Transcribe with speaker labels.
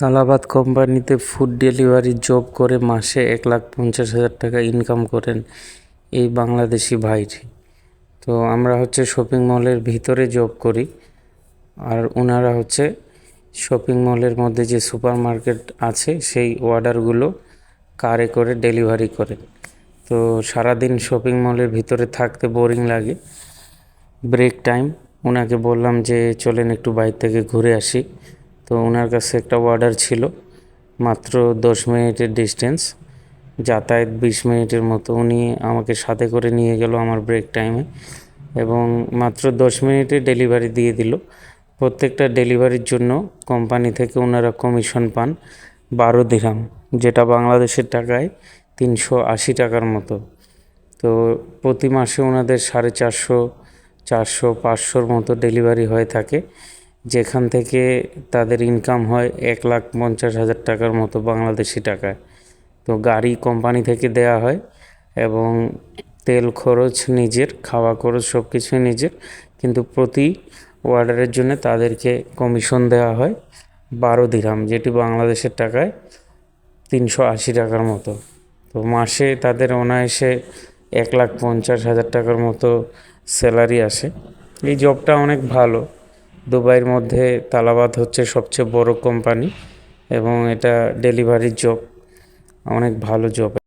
Speaker 1: তালাবাদ কোম্পানিতে food delivery job করে মাসে এক লাখ পঞ্চাশ হাজার টাকা ইনকাম করেন এই বাংলাদেশি ভাইটি। তো আমরা হচ্ছে শপিং মলের ভিতরে জব করি আর ওনারা হচ্ছে শপিং মলের মধ্যে যে সুপার মার্কেট আছে সেই অর্ডারগুলো কারে করে ডেলিভারি করেন। তো সারাদিন শপিং মলের ভিতরে থাকতে বোরিং লাগে। Break time. ওনাকে বললাম যে চলেন একটু বাইরে থেকে ঘুরে আসি। তো ওনার কাছে একটা অর্ডার ছিল, মাত্র দশ মিনিটের ডিস্টেন্স যাতায়াত বিশ মিনিটের মতো উনি আমাকে সাথে করে নিয়ে গেল আমার ব্রেক টাইমে এবং মাত্র দশ মিনিটে ডেলিভারি দিয়ে দিল। প্রত্যেকটা ডেলিভারির জন্য কোম্পানি থেকে ওনারা কমিশন পান বারো দিরহাম যেটা বাংলাদেশের টাকায় তিনশো আশি টাকার মতো। তো প্রতি মাসে ওনাদের সাড়ে চারশো চারশো, পাঁচশোর মতো ডেলিভারি হয়ে থাকে। যেখান থেকে তাদের ইনকাম হয় এক লাখ পঞ্চাশ হাজার টাকার মতো বাংলাদেশি টাকায়। তো গাড়ি কোম্পানি থেকে দেয়া হয় এবং তেল খরচ নিজের, খাওয়া খরচ সব কিছুই নিজের। কিন্তু প্রতি অর্ডারের জন্য তাদেরকে কমিশন দেওয়া হয় বারো দিরহাম যেটি বাংলাদেশের টাকায় তিনশো আশি টাকার মতো। তো মাসে তাদের অনায়াসে এক লাখ পঞ্চাশ হাজার টাকার মতো স্যালারি আসে। এই জবটা অনেক ভালো। দুবাইয়ের মধ্যে তালাবাদ হচ্ছে সবচেয়ে বড় কোম্পানি এবং এটা ডেলিভারির জব অনেক ভালো জব।